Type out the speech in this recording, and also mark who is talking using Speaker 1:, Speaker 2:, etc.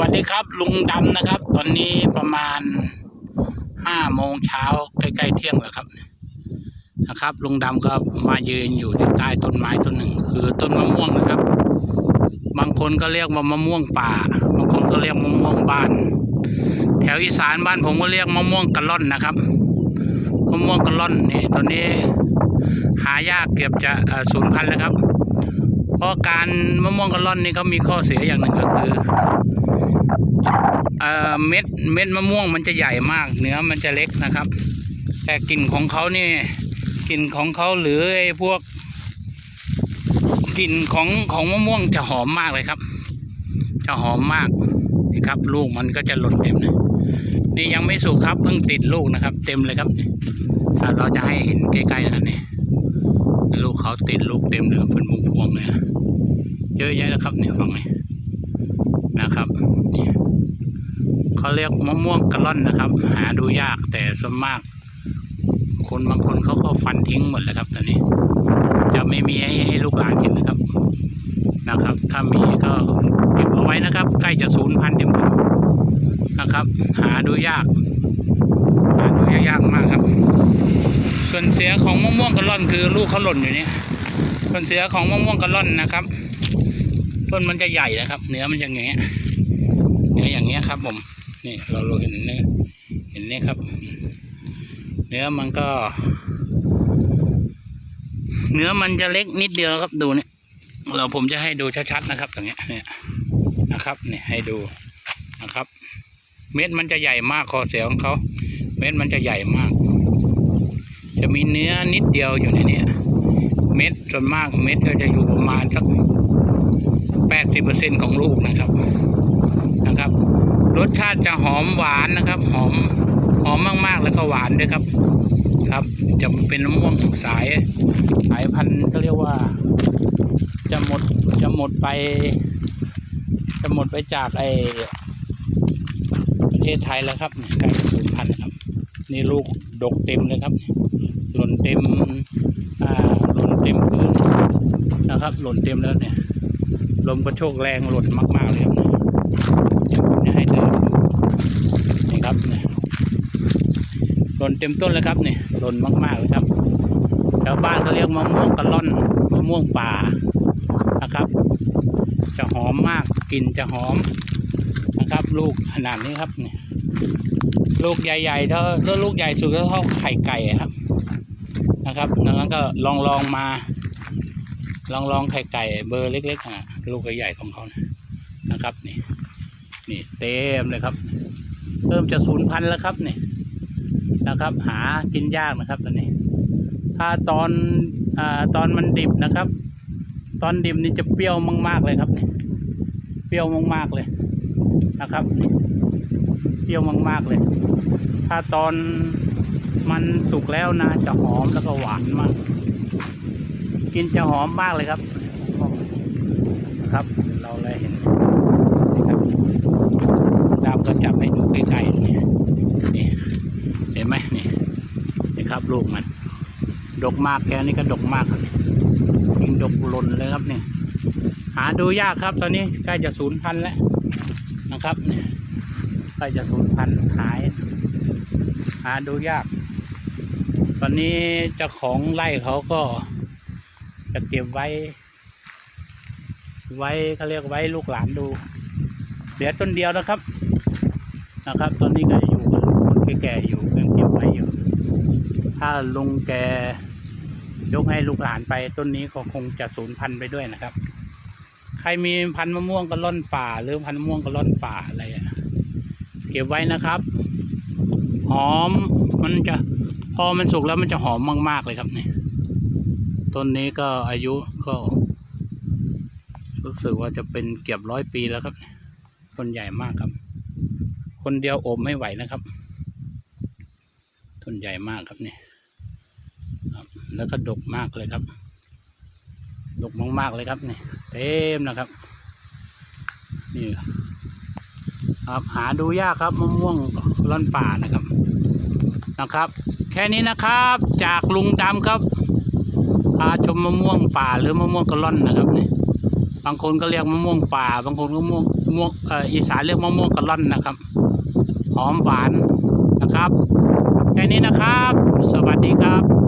Speaker 1: วัสดีครับ ลุงดำนะครับ ตอนนี้ประมาณห้าโมงเช้าใกล้ๆเที่ยงแล้วครับนะครับ ลุงดำก็มายืนอยู่ที่ใต้ต้นไม้ต้นหนึ่ง คือต้นมะม่วงนะครับ บางคนก็เรียกว่ามะม่วงป่า บางคนก็เรียกมะม่วงบ้าน แถวอีสานบ้านผมก็เรียกมะม่วงกะล่อนนะครับมะม่วงกะล่อนนี่ตอนนี้หายากเกือบจะสูญพันธุ์แล้วครับ เพราะการมะม่วงกะล่อนนี่เขามีข้อเสียอย่างหนึ่งก็คือเอ่อเม็ดเม็ดมะม่วงมันจะใหญ่มากเนื้อมันจะเล็กนะครับ แต่กลิ่นของเขานี่กลิ่นของเขาหรือไอ้พวกกลิ่นของของมะม่วงจะหอมมากเลยครับ จะหอมมากนี่ครับ ลูกมันก็จะหล่นเต็มเลยนี่ยังไม่สุกครับเพิ่งติดลูกนะครับ เต็มเลยครับเราจะให้เห็นใกล้ๆนะนี่ เขาติดลูกเต็มเลยครับเป็นพวงเลยเยอะแยะนะครับเนี่ยฝั่งนี้นะครับนี่เขาเรียกมะม่วงกระล่อนนะครับ หาดูยากแต่ส่วนมาก คนบางคนเขาก็ฟันทิ้งหมดแล้วครับตอนนี้ จะไม่มีให้ให้ลูกหลานกินนะครับนะครับ ถ้ามีก็เก็บเอาไว้นะครับ ใกล้จะสูญพันเต็มนะครับ หาดูยาก ยากมากครับ ส่วนเสียของมะม่วงกระล่อนคือลูกเขาหล่นอยู่นี่ส่วนเสือของมะม่วงกระล่อนนะครับ ต้นมันจะใหญ่นะครับ เนื้อมันจะอย่างเงี้ยเนื้ออย่างเงี้ยครับผมนี่เราเราเห็นเนื้อเห็นเนี่ยครับ เนื้อมันก็ เนื้อมันจะเล็กนิดเดียวครับดูเนี่ยเราผมจะให้ดูชัดๆนะครับตรงเนี้ยเนี่ยนะครับเนี่ยให้ดูนะครับ เม็ดมันจะใหญ่มากคอเสียของเขา เม็ดมันจะใหญ่มาก จะมีเนื้อนิดเดียวอยู่ในนี้เม็ดส่วนมากเม็ดก็จะอยู่ประมาณสักแปดสิบเปอร์เซ็นของลูกนะครับนะครับ รสชาติจะหอมหวานนะครับ หอมหอมมากๆแล้วก็หวานด้วยครับ ครับ จะเป็นมะม่วงสาย สายพันธุ์ก็เรียกว่า จะหมดจะหมดไป จะหมดไปจากไอประเทศไทยแล้วครับใกล้สูญพั นี่ลูกดกเต็มเลยครับ หล่นเต็มอ่าหล่นเต็มพื้นนะครับ หล่นเต็มแล้วเนี่ย ลมกระโชกแรงหล่นมากๆเลยครับเนี่ยให้ดูนี่ครับเนี่ยหล่นเต็มต้นเลยครับเนี่ยหล่นมากๆเลยครับแถวบ้านเขาเรียกมะม่วงกะล่อนมะม่วงป่านะครับ จะหอมมากกลิ่นจะหอมนะครับ ลูกขนาดนี้ครับเนี่ย ลูกใหญ่ๆเท่าถ้าลูกใหญ่สุดก็เท่าไข่ไก่ครับ นะครับแล้วก็ลองลองมา ลองลองไข่ไก่ เบอร์เล็กๆอะลูกใหญ่ๆของเขานะนะครับนี่นี่เต็มเลยครับ เริ่มจะสูญพันธุ์แล้วครับนี่นะครับ หากินยากนะครับตอนนี้ ถ้าตอนอ่าตอนมันดิบนะครับ ตอนดิบนี่จะเปรี้ยวมากๆเลยครับนี่เปรี้ยวมากๆเลยนะครับ รี้ยวมาก ๆ เลย ถ้าตอนมันสุกแล้วนะจะหอมแล้วก็หวานมาก กินจะหอมมากเลยครับ ครับ เราเลยเห็นนะครับดาวก็จับให้ดูใกล้ๆนี่นี่เห็นไหมนี่นี่ครับลูกมัน ดกมากแค่นี้ก็ดกมากครับยิงดกหล่นเลยครับเนี่ยหาดูยากครับ ตอนนี้ใกล้จะสูญพันธุ์แล้วนะครับเนี่ย ใกล้จะสูญพันธุ์หาย หาดูยาก ตอนนี้เจ้าของไร่เขาก็จะเก็บไว้ ไว้เขาเรียกไว้ลูกหลานดู เหลือต้นเดียวนะครับ นะครับ ตอนนี้ก็อยู่กับคนแก่ๆอยู่ยังเก็บไว้อยู่ ถ้าลุงแกยกให้ลูกหลานไปต้นนี้ก็คงจะสูญพันธุ์ไปด้วยนะครับ ใครมีพันธุ์มะม่วงกระล่อนป่า หรือพันธุ์มะม่วงกระล่อนป่าอะไรอะ ก็บไว้นะครับ หอมมันจะพอมันสุกแล้วมันจะหอมมาก ๆ เลยครับเนี่ยต้นนี้ก็อายุก็ รู้สึกว่าจะเป็นเกือบร้อยปีแล้วครับต้นใหญ่มากครับ คนเดียวโอบไม่ไหวนะครับต้นใหญ่มากครับนี่ครับแล้วก็ดกมากเลยครับ ดกมากๆเลยครับเนี่ยเต็มนะครับ นี่ ครับหาดูยากครับมะม่วงร่อนป่านะครับนะครับ แค่นี้นะครับจากลุงดำครับพาชมมะม่วงป่าหรือมะม่วงกระล่อนนะครับนี่บางคนก็เรียกมะม่วงป่า บางคนก็มะม่วงม่วงอีสานเรียกมะม่วงกะล่อนนะครับ หอมหวานนะครับ แค่นี้นะครับ สวัสดีครับ